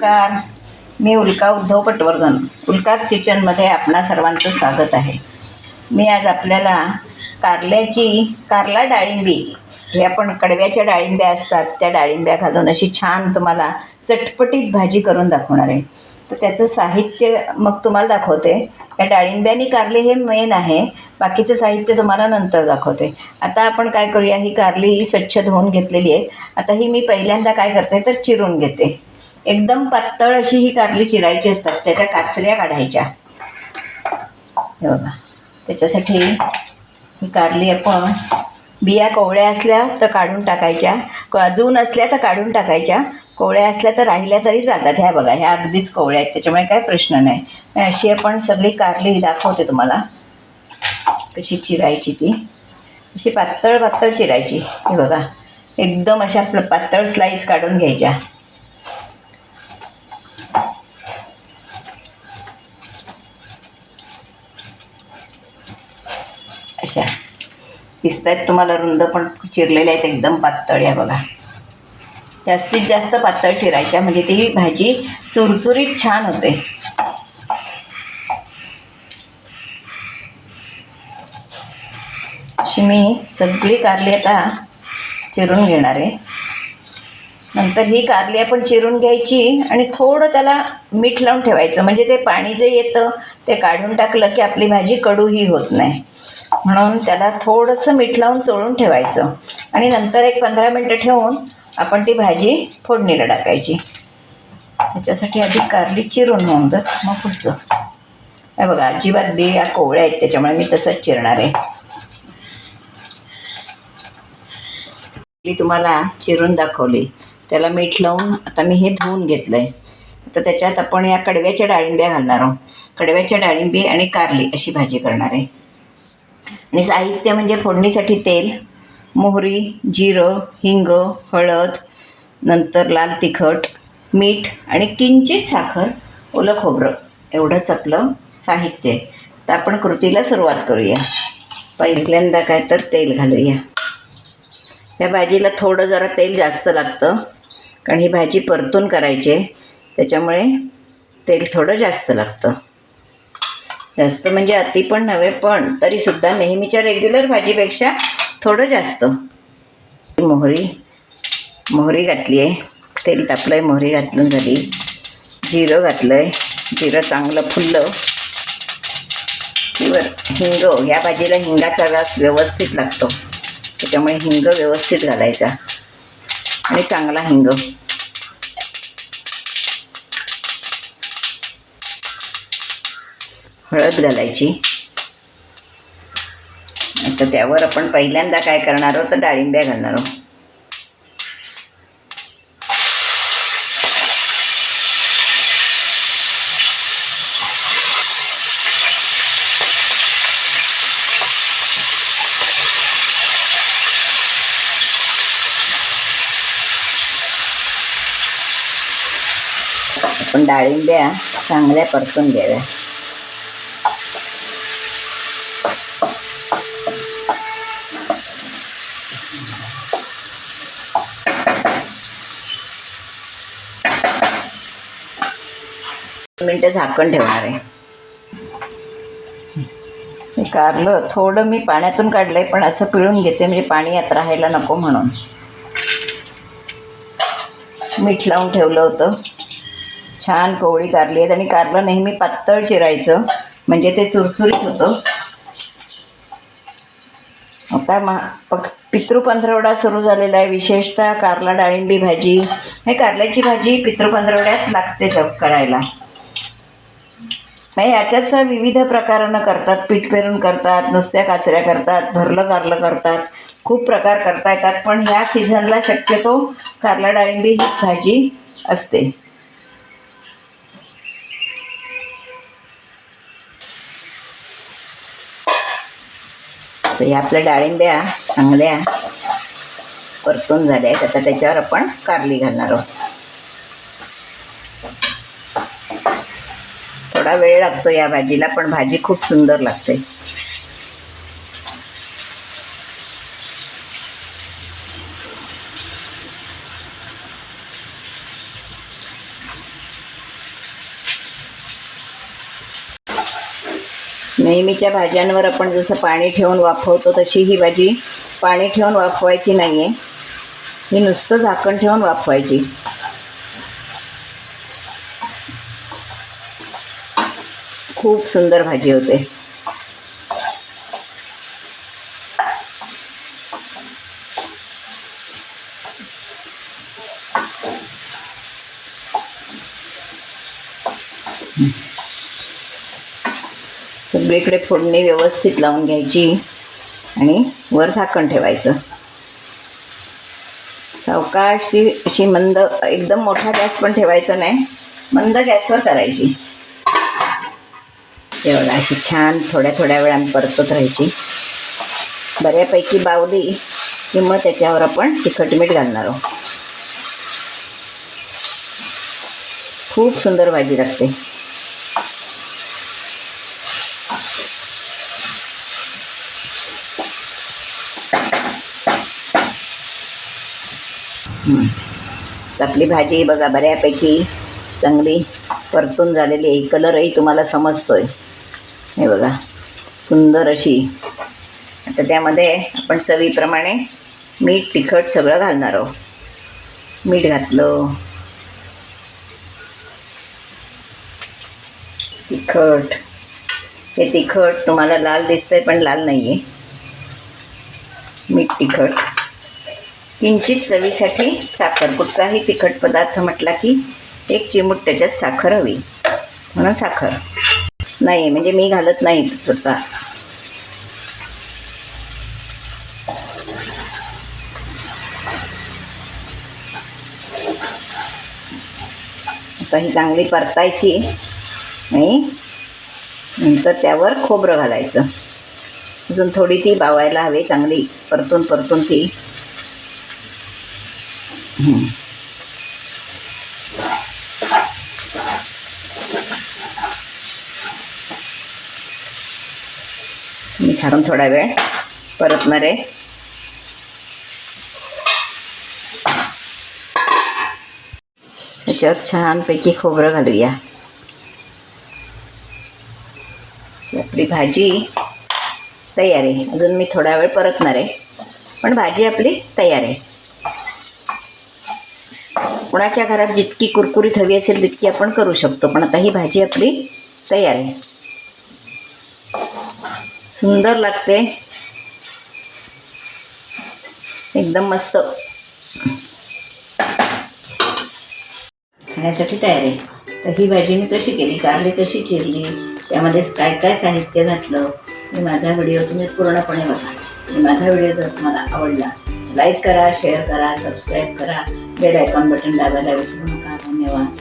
नमस्कार. मी उल्का उद्धव पटवर्धन. उल्काच किचनमध्ये आपणा सर्वांचं स्वागत आहे. मी आज आपल्याला कारल्याची कारला डाळिंबी हे आपण कडव्याच्या डाळिंब्या असतात त्या डाळिंब्या घालून अशी छान तुम्हाला चटपटीत भाजी करून दाखवणार आहे. तर त्याचं साहित्य मग तुम्हाला दाखवते. या डाळिंब्याने कारले हे मेन आहे. बाकीचं साहित्य तुम्हाला नंतर दाखवते. आता आपण काय करूया ही कारली स्वच्छ धुवून घेतलेली आहे. आता ही मी पहिल्यांदा काय करते तर चिरून घेते. एकदम पातळ अशी ही कारली चिरायची असतात त्याच्या काचऱ्या काढायच्या. हे बघा. त्याच्यासाठी ही कारली आपण. बिया कोवळ्या असल्या तर काढून टाकायच्या. अजून असल्या तर काढून टाकायच्या. कोवळ्या असल्या तर राहिल्या तरी चालतात ह्या बघा ह्या अगदीच कोवळ्या आहेत. त्याच्यामुळे काय प्रश्न नाही. अशी आपण सगळी कारली दाखवते तुम्हाला. कशी चिरायची ती. अशी पातळ पातळ चिरायची. हे बघा. एकदम अशा पातळ स्लाईस काढून घ्यायच्या. अशा दिसत आहेत तुम्हाला रुंद पण चिरलेल्या आहेत एकदम पातळ या बघा. जास्तीत जास्त पातळ चिरायच्या म्हणजे ती भाजी चुरचुरीत छान होते. अशी मी सगळी कारली आता चिरून घेणार आहे. नंतर ही कारली आपण चिरून घ्यायची आणि थोडं त्याला मीठ लावून ठेवायचं म्हणजे ते पाणी जे येतं ते काढून टाकलं की आपली भाजी कडूही होत नाही. म्हणून त्याला थोडंसं मीठ लावून चोळून ठेवायचं. आणि नंतर एक पंधरा मिनटं ठेवून आपण ती भाजी फोडणीला टाकायची. त्याच्यासाठी आधी कारली चिरून होऊन तर मग पुढचं. हे बघा अजिबात बिया कोवळ्या आहेत त्याच्यामुळे मी तसंच चिरणार आहे. मी तुम्हाला चिरून दाखवली. त्याला मीठ लावून आता मी हे धुवून घेतलं आहे आता त्याच्यात आपण या कडव्याच्या डाळिंब्या घालणार आहोत. कडव्याच्या डाळिंबी आणि कारली अशी भाजी करणार आहे. आणि साहित्य म्हणजे फोडणीसाठी तेल मोहरी जिरं हिंग हळद नंतर लाल तिखट मीठ आणि किंचित साखर ओलं खोबरं. एवढंच आपलं साहित्य आहे. तर आपण कृतीला सुरुवात करूया. पहिल्यांदा काय तर तेल घालूया. या भाजीला थोडं जरा तेल जास्त लागतं कारण ही भाजी परतून करायची आहे. त्याच्यामुळे तेल थोडं जास्त लागतं. जास्त म्हणजे अति पण नव्हे पण तरीसुद्धा नेहमीच्या रेग्युलर भाजीपेक्षा थोडं जास्त. मोहरी मोहरी घातली आहे तेल टाकलं आहे मोहरी घातलून झाली. जिरं घातलं आहे जिरं चांगलं फुललं. किंवा हिंग ह्या भाजीला हिंगाचा रस व्यवस्थित लागतो. त्याच्यामुळे हिंग व्यवस्थित घालायचा. आणि चांगला हिंग. हळद घालायची. आता त्यावर आपण पहिल्यांदा काय करणार आहोत? तर डाळिंब्या घालणार आहोत. आपण डाळिंब्या चांगल्या परतून घ्याव्या. मिनटं झाकण ठेवणार आहे. हे कारलं थोडं मी पाण्यातून काढलंय पण असं पिळून घेते म्हणजे पाणी यात राहायला नको म्हणून. मीठ लावून ठेवलं होतं. छान कोवळी कारली आहेत आणि कारलं नेहमी पातळ चिरायचं म्हणजे ते चुरचुरीत होतं. आता मा पक पितृपंधरवडा सुरू झालेला आहे विशेषतः कारला डाळिंबी भाजी. हे कारल्याची भाजी पितृपंधरवड्यात लागते जप करायला. म्हणजे याच्यात विविध प्रकारानं करतात. पीठ पेरून करतात नुसत्या काचऱ्या करतात भरलं कारलं करतात खूप प्रकार करता येतात. पण ह्या सीझनला शक्यतो कारला डाळिंबी हीच भाजी असते. तर ह्या आपल्या डाळिंब्या चांगल्या परतून झाल्या आहेत. आता त्याच्यावर आपण कारली घालणार आहोत. थोडा वेळ लागतो या भाजीला पण भाजी खूप सुंदर लागते. नेहमीच्या भाज्यांवर आपण जसं पाणी ठेवून वाफवतो तशी ही भाजी पाणी ठेवून वाफवायची नाही आहे ही नुसतं झाकण ठेवून वाफवायची. खूप सुंदर भाजी होते. सगळीकडे फोडणी व्यवस्थित लावून घ्यायची आणि वर झाकण ठेवायचं. सावकाश ती अशी मंद एकदम मोठा गॅस पण ठेवायचा नाही मंद गॅसवर करायची. हे अशी छान थोड्या थोड्या वेळाने परतत राहायची बऱ्यापैकी बावली की मग त्याच्यावर आपण तिखट मीठ घालणार आहोत. खूप सुंदर भाजी लागते. आपली भाजी बघा बऱ्यापैकी चांगली परतून झालेली आहे. कलरही तुम्हाला समजतोय. हे बघा सुंदर अशी. आता त्यामध्ये आपण चवीप्रमाणे मीठ तिखट सगळं घालणार आहोत. मीठ घातलं. तिखट. हे तिखट तुम्हाला लाल दिसतंय पण लाल नाही आहे मीठ तिखट. किंचित चवीसाठी साखर कुठचाही तिखट पदार्थ म्हटला की एक चिमूट त्याच्यात साखर हवी. म्हणून साखर. नाही म्हणजे मी घालत नाही स्वतः. आता ही चांगली परतायची आणि नंतर त्यावर खोबरं घालायचं. अजून थोडी ती बावायला हवी चांगली परतून परतून ती मी झाकून थोडा वेळ परतणार आहे त्याच्यावर छानपैकी खोबरं घालूया. आपली भाजी तयार आहे. अजून मी थोडा वेळ परतणार आहे पण भाजी आपली तयार आहे. कुणाच्या घरात जितकी कुरकुरीत हवी असेल तितकी आपण करू शकतो. पण आता ही भाजी आपली तयार आहे. सुंदर लागते. एकदम मस्त. खाण्यासाठी तयार. आहे तर ही भाजी मी कशी केली? कारली कशी चिरली? त्यामध्ये काय काय साहित्य घातलं? मी माझा व्हिडिओ तुम्ही पूर्णपणे बघा. आणि माझा व्हिडिओ जर तुम्हाला आवडला लाईक करा शेअर करा सबस्क्राईब करा. बेल आयकॉन बटन दाबायला विसरू नका. धन्यवाद.